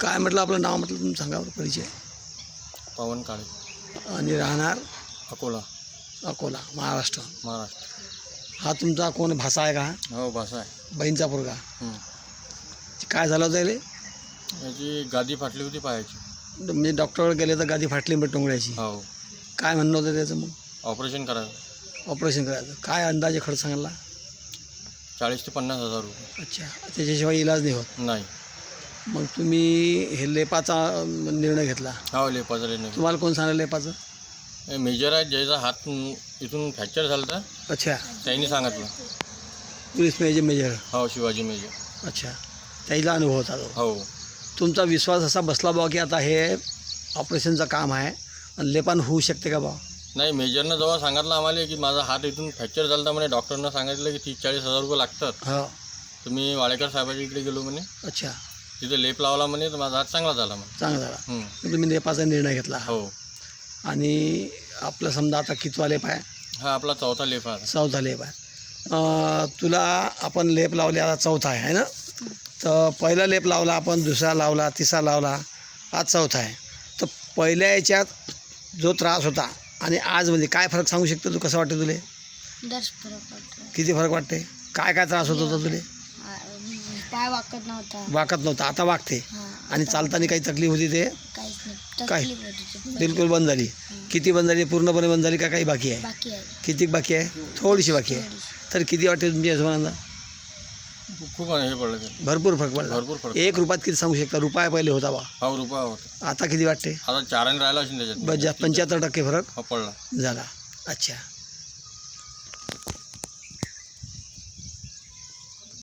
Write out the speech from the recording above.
काय म्हटलं आपलं नाव म्हटलं तुम्ही सांगा बरं परिचय. पवन काळे. आणि राहणार? अकोला. अकोला महाराष्ट्र. महाराष्ट्र. हा तुमचा कोण भाषा आहे का? हो भाषा आहे. बहीणचा पोरगा. काय झालं होतं याले? याची गादी फाटली होती पायाची. म्हणजे डॉक्टरकडे गेले तर गादी फाटली म्हणजे टोंगळ्याची. हो. काय म्हणणं होतं त्याचं मग? ऑपरेशन करायचं. ऑपरेशन करायचं. काय अंदाजे खर्च सांगितला चाळीस ते पन्नास हजार रुपये. अच्छा. त्याच्याशिवाय इलाज नाही होत? नाही. मग तुम्ही हे लेपाचा निर्णय घेतला. हो लेपाचा नाही तुम्हाला कोण सांगितलं लेपाचं? मेजर आहे ज्याचा हात इथून फ्रॅक्चर झाला होता अच्छा. त्यांनी सांगितलं. Police major major. हो शिवाजी मेजर. अच्छा. त्याला अनुभव होता तो. हो. तुमचा विश्वास असा बसला बा की आता हे ऑपरेशनचं काम आहे आणि लेपान होऊ शकते का बा नाही मेजरनं जेव्हा सांगितलं आम्हाला की माझा हात इथून फ्रॅक्चर झाला होता म्हणे डॉक्टरनं सांगितलं की तीस चाळीस हजार रुपये लागतात. हो. तर मी वाडेकर साहेबाच्या इकडे गेलो म्हणे. अच्छा. तिथे लेप लावला म्हणे तर माझा हात चांगला झाला म्हणे. चांगला झाला. तर तुम्ही लेपाचा निर्णय घेतला. हो. आणि आपलं समजा आता कितवा लेप आहे? हा आपला चौथा लेप आहे. चौथा लेप आहे. अं, तुला आपण लेप लावले आता चौथा आहे है ना? तर पहिला लेप लावला आपण दुसरा लावला तिसरा लावला आज चौथा आहे. तर पहिल्या याच्यात जो त्रास होता आणि आज म्हणजे काय फरक सांगू शकतो तू? कसं वाटतं तुले? दर्श फरक पडतो किती फरक वाटते काय काय त्रास होत होता तुले? पाय वाकत नव्हता. वाकत नव्हता. आता वागते हा आणि चालताना काही तकलीफ होती ते? काहीच नाही. काय? तकलीफ होत होती बिलकुल बंद झाली. किती बंद झाली? पूर्णपणे बंद झाली का काही बाकी आहे? बाकी आहे. किती बाकी आहे? थोडीशी बाकी आहे. तर किती वाटते तुमच्या हिशोबानं खूप हे पडलं ते. भरपूर फरक पडला. भरपूर फरक. एक रुपयात किती सांगू शकता? रुपया पहिले होता बा. हा रुपया होता. आता किती वाटते? आता चाराने राहिला असेल त्याच्यात. बस पंच्याहत्तर टक्के फरक हा पडला. झाला. अच्छा.